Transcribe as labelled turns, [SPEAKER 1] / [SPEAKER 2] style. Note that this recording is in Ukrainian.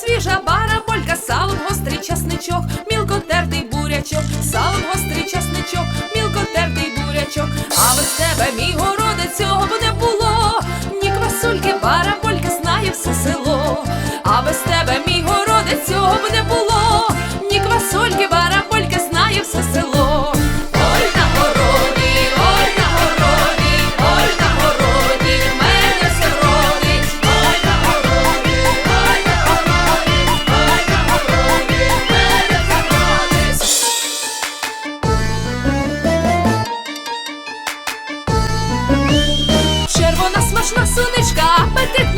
[SPEAKER 1] свіжа бараболька, салом гострий часничок, мілкотертий бурячок, салом гострий часничок, мілкотертий бурячок, а без тебе, мій городе, цього б не було. Ні квасольки, бараболька знає все село, а без тебе, мій городе, цього б не було. Червона сонечка апетитна